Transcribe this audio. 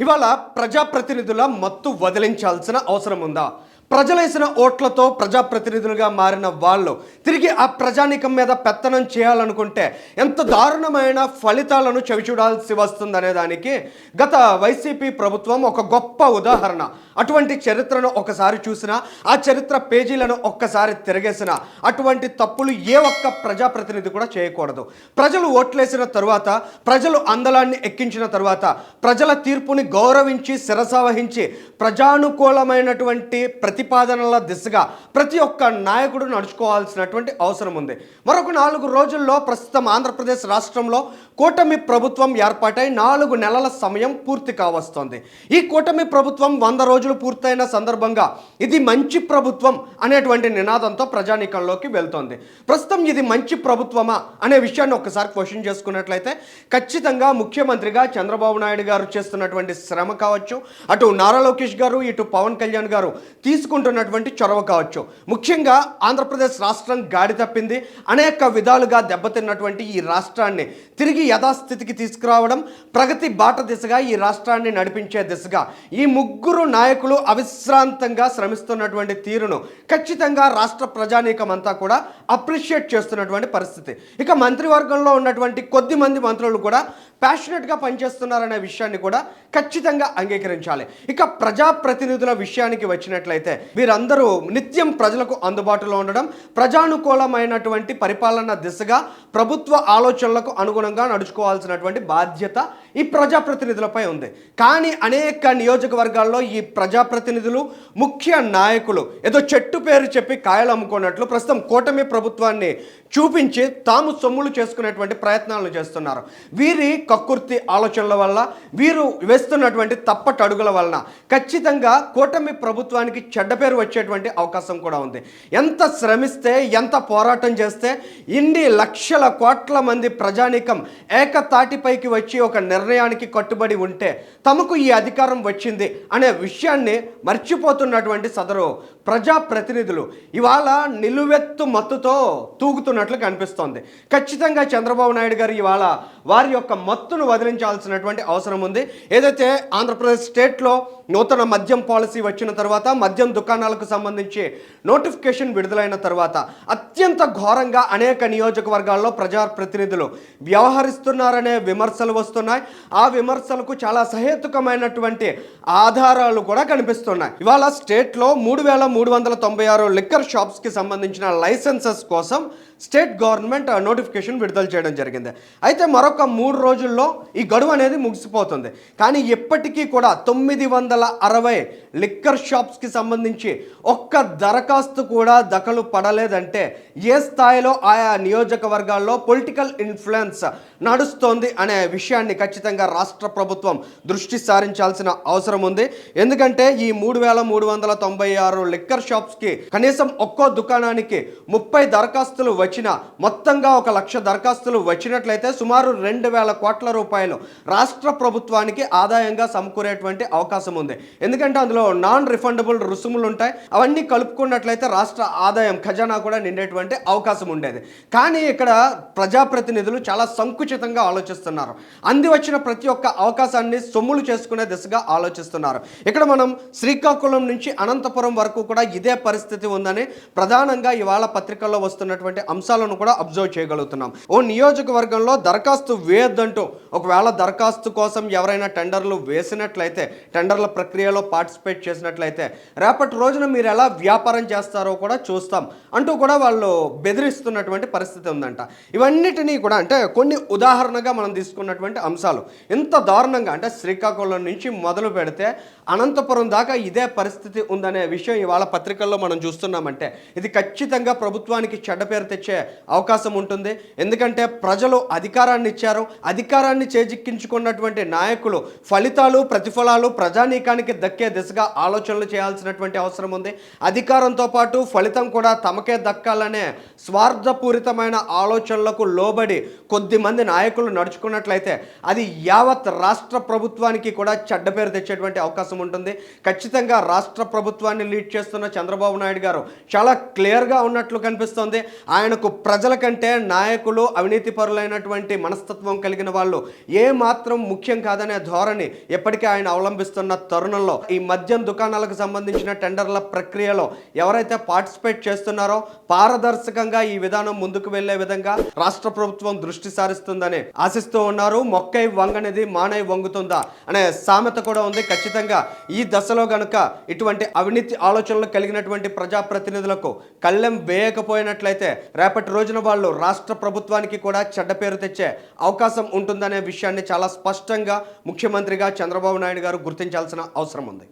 ఇవాళ ప్రజాప్రతినిధుల మత్తు వదిలించాల్సిన అవసరం ఉందా? ప్రజలేసిన ఓట్లతో ప్రజాప్రతినిధులుగా మారిన వాళ్ళు తిరిగి ఆ ప్రజానికం మీద పెత్తనం చేయాలనుకుంటే ఎంత దారుణమైన ఫలితాలను చవిచూడాల్సి వస్తుందనే దానికి గత వైసీపీ ప్రభుత్వం ఒక గొప్ప ఉదాహరణ. అటువంటి చరిత్రను ఒకసారి చూసినా ఆ చరిత్ర పేజీలను ఒక్కసారి తిరగేసిన అటువంటి తప్పులు ఏ ఒక్క ప్రజాప్రతినిధి కూడా చేయకూడదు. ప్రజలు ఓట్లేసిన తరువాత ప్రజలు అందలాన్ని ఎక్కించిన తరువాత ప్రజల తీర్పుని గౌరవించి శిరసావహించి ప్రజానుకూలమైనటువంటి ప్రతిపాదనల దిశగా ప్రతి ఒక్క నాయకుడు నడుచుకోవాల్సినటువంటి అవసరం ఉంది. మరొక నాలుగు రోజుల్లో ప్రస్తుతం ఆంధ్రప్రదేశ్ రాష్ట్రంలో కూటమి ప్రభుత్వం ఏర్పాటై నాలుగు నెలల సమయం పూర్తి కావస్తోంది. ఈ కూటమి ప్రభుత్వం వంద రోజులు పూర్తయిన సందర్భంగా ఇది మంచి ప్రభుత్వం అనేటువంటి నినాదంతో ప్రజానీకంలోకి వెళ్తోంది. ప్రస్తుతం ఇది మంచి ప్రభుత్వమా అనే విషయాన్ని ఒకసారి క్వశ్చన్ చేసుకున్నట్లయితే ఖచ్చితంగా ముఖ్యమంత్రిగా చంద్రబాబు నాయుడు గారు చేస్తున్నటువంటి శ్రమ కావచ్చు అటు నారా లోకేష్ గారు ఇటు పవన్ కళ్యాణ్ గారు తీసుకుంటున్నటువంటి చొరవ కావచ్చు. ముఖ్యంగా ఆంధ్రప్రదేశ్ రాష్ట్రం గాడి తప్పింది. అనేక విధాలుగా దెబ్బతిన్నటువంటి ఈ రాష్ట్రాన్ని తిరిగి యథాస్థితికి తీసుకురావడం ప్రగతి బాట దిశగా ఈ రాష్ట్రాన్ని నడిపించే దిశగా ఈ ముగ్గురు నాయకులు అవిశ్రాంతంగా శ్రమిస్తున్నటువంటి తీరును ఖచ్చితంగా రాష్ట్ర ప్రజానీకం అంతా కూడా అప్రిషియేట్ చేస్తున్నటువంటి పరిస్థితి. ఇక మంత్రివర్గంలో ఉన్నటువంటి కొద్ది మంది మంత్రులు కూడా ప్యాషనెట్గా పనిచేస్తున్నారనే విషయాన్ని కూడా ఖచ్చితంగా అంగీకరించాలి. ఇక ప్రజాప్రతినిధుల విషయానికి వచ్చినట్లయితే వీరందరూ నిత్యం ప్రజలకు అందుబాటులో ఉండడం ప్రజానుకూలమైనటువంటి పరిపాలన దిశగా ప్రభుత్వ ఆలోచనలకు అనుగుణంగా నడుచుకోవాల్సినటువంటి బాధ్యత ఈ ప్రజాప్రతినిధులపై ఉంది. కానీ అనేక నియోజకవర్గాల్లో ఈ ప్రజాప్రతినిధులు ముఖ్య నాయకులు ఏదో చెట్టు పేరు చెప్పి కాయలు అమ్ముకున్నట్లు ప్రస్తుతం కూటమి ప్రభుత్వాన్ని చూపించి తాము సొమ్ములు చేసుకునేటువంటి ప్రయత్నాలను చేస్తున్నారు. వీరి కక్కుర్తి ఆలోచనల వల్ల వీరు వేస్తున్నటువంటి తప్పటి అడుగుల వలన ఖచ్చితంగా కూటమి ప్రభుత్వానికి చెడ్డ పేరు వచ్చేటువంటి అవకాశం కూడా ఉంది. ఎంత శ్రమిస్తే ఎంత పోరాటం చేస్తే ఇన్ని లక్షల కోట్ల మంది ప్రజానీకం ఏకతాటిపైకి వచ్చి ఒక నిర్ణయానికి కట్టుబడి ఉంటే తమకు ఈ అధికారం వచ్చింది అనే విషయాన్ని మర్చిపోతున్నటువంటి సదరు ప్రజాప్రతినిధులు ఇవాళ నిలువెత్తు మత్తుతో తూగుతున్నట్లు కనిపిస్తోంది. ఖచ్చితంగా చంద్రబాబు నాయుడు గారు ఇవాళ వారి యొక్క మత్తును వదిలించాల్సినటువంటి అవసరం ఉంది. ఏదైతే ఆంధ్రప్రదేశ్ స్టేట్లో నూతన మద్యం పాలసీ వచ్చిన తర్వాత మద్యం దుకాణాలకు సంబంధించి నోటిఫికేషన్ విడుదలైన తర్వాత అత్యంత ఘోరంగా అనేక నియోజకవర్గాల్లో ప్రజాప్రతినిధులు వ్యవహరిస్తున్నారనే విమర్శలు వస్తున్నాయి. ఆ విమర్శలకు చాలా సహేతుకమైనటువంటి ఆధారాలు కూడా కనిపిస్తున్నాయి. ఇవాళ స్టేట్లో మూడు వేల మూడు వందల తొంభై ఆరు లిక్కర్ షాప్స్కి సంబంధించిన లైసెన్సెస్ కోసం స్టేట్ గవర్నమెంట్ నోటిఫికేషన్ విడుదల చేయడం జరిగింది. అయితే మరొక మూడు రోజుల్లో ఈ గడువు అనేది ముగిసిపోతుంది. కానీ ఇప్పటికీ కూడా తొమ్మిది వందల అరవై లిక్కర్ షాప్స్కి సంబంధించి ఒక్క దరఖాస్తు కూడా దఖలు పడలేదంటే ఏ స్థాయిలో ఆయా నియోజకవర్గాల్లో పొలిటికల్ ఇన్ఫ్లుయెన్స్ నడుస్తోంది అనే విషయాన్ని ఖచ్చితంగా రాష్ట్ర ప్రభుత్వం దృష్టి సారించాల్సిన అవసరం ఉంది. ఎందుకంటే ఈ మూడు వేల మూడు వందల తొంభై ఆరు లిక్కర్ షాప్స్కి కనీసం ఒక్కో దుకాణానికి ముప్పై దరఖాస్తులు వచ్చి వచ్చిన మొత్తంగా ఒక లక్ష దరఖాస్తులు వచ్చినట్లయితే సుమారు రెండు వేల కోట్ల రూపాయలు రాష్ట్ర ప్రభుత్వానికి ఆదాయంగా సమకూరేటువంటి అవకాశం ఉంది. ఎందుకంటే అందులో నాన్ రిఫండబుల్ రుసుములు ఉంటాయి. అవన్నీ కలుపుకున్నట్లయితే రాష్ట్ర ఆదాయం ఖజానా కూడా నిండేటువంటి అవకాశం ఉండేది. కానీ ఇక్కడ ప్రజాప్రతినిధులు చాలా సంకుచితంగా ఆలోచిస్తున్నారు. అంది వచ్చిన ప్రతి ఒక్క అవకాశాన్ని సొమ్ములు చేసుకునే దిశగా ఆలోచిస్తున్నారు. ఇక్కడ మనం శ్రీకాకుళం నుంచి అనంతపురం వరకు కూడా ఇదే పరిస్థితి ఉందని ప్రధానంగా ఇవాళ పత్రికల్లో వస్తున్నటువంటి అంశాలను కూడా అబ్జర్వ్ చేయగలుగుతున్నాం. ఓ నియోజకవర్గంలో దరఖాస్తు వేయొద్దంటూ ఒకవేళ దరఖాస్తు కోసం ఎవరైనా టెండర్లు వేసినట్లయితే టెండర్ల ప్రక్రియలో పార్టిసిపేట్ చేసినట్లయితే రేపటి రోజున మీరు ఎలా వ్యాపారం చేస్తారో కూడా చూస్తాం అంటూ కూడా వాళ్ళు బెదిరిస్తున్నటువంటి పరిస్థితి ఉందంట. ఇవన్నిటినీ కూడా అంటే కొన్ని ఉదాహరణగా మనం తీసుకున్నటువంటి అంశాలు. ఇంత దారుణంగా అంటే శ్రీకాకుళం నుంచి మొదలు పెడితే అనంతపురం దాకా ఇదే పరిస్థితి ఉందనే విషయం ఇవాళ పత్రికల్లో మనం చూస్తున్నామంటే ఇది ఖచ్చితంగా ప్రభుత్వానికి చెడ్డ పేరు తెచ్చి అవకాశం ఉంటుంది. ఎందుకంటే ప్రజలు అధికారాన్ని ఇచ్చారు. అధికారాన్ని చేజిక్కించుకున్నటువంటి నాయకులు ఫలితాలు ప్రతిఫలాలు ప్రజానీకానికి దక్కే దిశగా ఆలోచనలు చేయాల్సినటువంటి అవసరం ఉంది. అధికారంతో పాటు ఫలితం కూడా తమకే దక్కాలనే స్వార్థపూరితమైన ఆలోచనలకు లోబడి కొద్ది మంది నాయకులు నడుచుకున్నట్లయితే అది యావత్ రాష్ట్ర ప్రభుత్వానికి కూడా చెడ్డ పేరు తెచ్చేటువంటి అవకాశం ఉంటుంది. ఖచ్చితంగా రాష్ట్ర ప్రభుత్వాన్ని లీడ్ చేస్తున్న చంద్రబాబు నాయుడు గారు చాలా క్లియర్గా ఉన్నట్లు కనిపిస్తోంది. ఆయన ఆయనకు ప్రజల కంటే నాయకులు అవినీతి పరులైనటువంటి మనస్తత్వం కలిగిన వాళ్ళు ఏ మాత్రం ముఖ్యం కాదనే ధోరణి ఎప్పటికీ ఆయన అవలంబిస్తున్న తరుణంలో. ఈ మద్యం దుకాణాలకు సంబంధించిన టెండర్ల ప్రక్రియలో ఎవరైతే పార్టిసిపేట్ చేస్తున్నారో పారదర్శకంగా ఈ విధానం ముందుకు వెళ్ళే విధంగా రాష్ట్ర ప్రభుత్వం దృష్టి సారిస్తుందని ఆశిస్తూ ఉన్నారు. మొక్కై వంగనిది మానై వంగుతుందా అనే సామెత కూడా ఉంది. ఖచ్చితంగా ఈ దశలో గనుక ఇటువంటి అవినీతి ఆలోచనలు కలిగినటువంటి ప్రజాప్రతినిధులకు కళ్ళెం వేయకపోయినట్లయితే రేపటి రోజున వాళ్ళు రాష్ట్ర ప్రభుత్వానికి కూడా చెడ్డ పేరు తెచ్చే అవకాశం ఉంటుందనే విషయాన్ని చాలా స్పష్టంగా ముఖ్యమంత్రిగా చంద్రబాబు నాయుడు గారు గుర్తించాల్సిన అవసరం ఉంది.